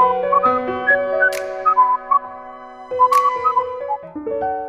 Thank you.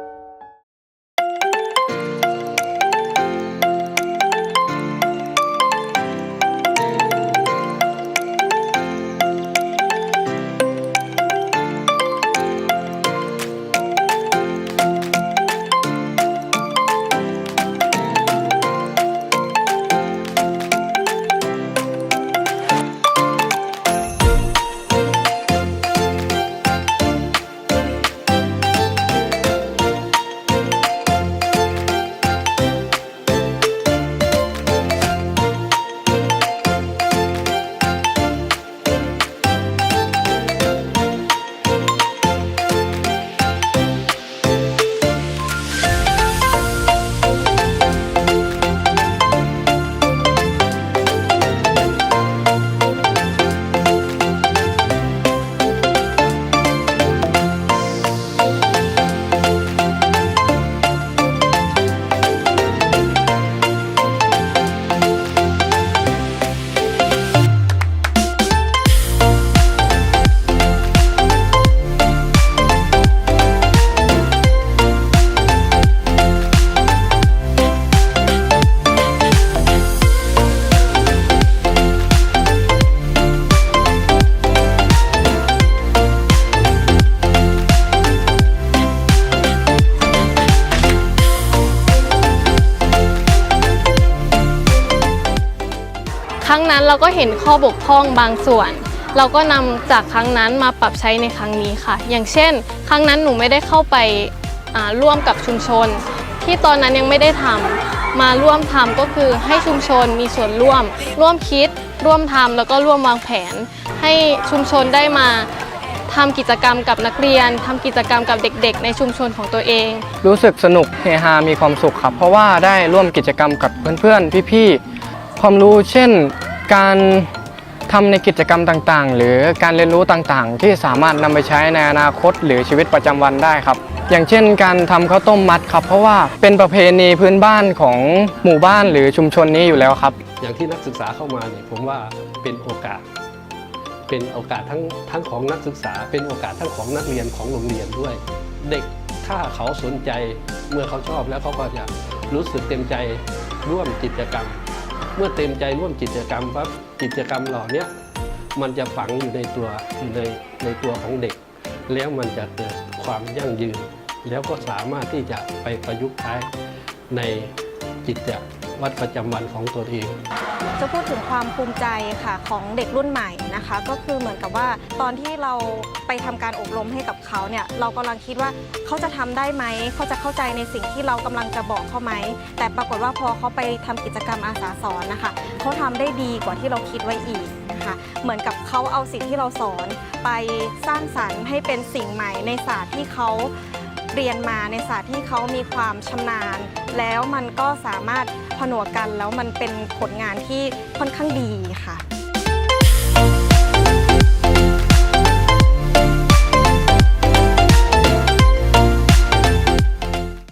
รั้งนั้นเราก็เห็นข้อบกพร่องบางส่วน เราก็นำจากครั้งนั้นมาปรับใช้ในครั้งนี้ค่ะ อย่างเช่น ครั้งนั้นหนูไม่ได้เข้าไปร่วมกับชุมชน ที่ตอนนั้นยังไม่ได้ทำมาร่วมทำก็คือให้ชุมชนมีส่วนร่วม ร่วมคิด ร่วมทำแล้วก็ร่วมวางแผน ให้ชุมชนได้มาทำกิจกรรมกับนักเรียนทำกิจกรรมกับเด็กๆ ในชุมชนของตัวเอง รู้สึกสนุกเฮฮามีความสุขครับ เพราะว่าได้ร่วมกิจกรรมกับเพื่อนๆ พี่ๆ ความรู้เช่น การทำในกิจกรรมต่างๆ หรือการเรียนรู้ต่างๆ ที่สามารถนำไปใช้ในอนาคตหรือชีวิตประจำวันได้ครับ อย่างเช่น การทำข้าวต้มมัดครับ เพราะว่าเป็นประเพณีพื้นบ้านของหมู่บ้านหรือชุมชนนี้อยู่แล้วครับ อย่างที่นักศึกษาเข้ามาเนี่ยผมว่าเป็นโอกาส เป็นโอกาสทั้งทั้งของนักศึกษา เป็นโอกาสทั้งของนักเรียนของโรงเรียนด้วย เด็กถ้าเขาสนใจเมื่อเขาชอบแล้วเขาก็จะรู้สึกเต็มใจร่วมกิจกรรม เมื่อเต็มใจร่วมกิจกรรมปั๊บกิจกรรมเหล่าเนี้ยมันจะฝังอยู่ในตัวในในตัวของเด็ก แล้วมันจะเกิดความยั่งยืน แล้วก็สามารถที่จะไปประยุกต์ใช้ในกิจกรรม วัดประจำวันของตัวเอง จะพูดถึงความภูมิใจค่ะของเด็กรุ่นใหม่นะคะ ก็คือเหมือนกับว่าตอนที่เราไปทำการอบรมให้กับเขาเนี่ยเรากำลังคิดว่าเขาจะทำได้ไหมเขาจะเข้าใจในสิ่งที่เรากำลังจะบอกเขาไหมแต่ปรากฏว่าพอเขาไปทำกิจกรรมอาสาสอนนะคะเขาทำได้ดีกว่าที่เราคิดไว้อีกนะคะเหมือนกับเขาเอาสิ่งที่เราสอนไปสร้างสรรค์ให้เป็นสิ่งใหม่ในศาสตร์ที่เขา เรียนมาในศาสตร์ที่เขามีความชำนาญ แล้วมันก็สามารถผนวกกันแล้วมันเป็นผลงานที่ค่อนข้างดีค่ะ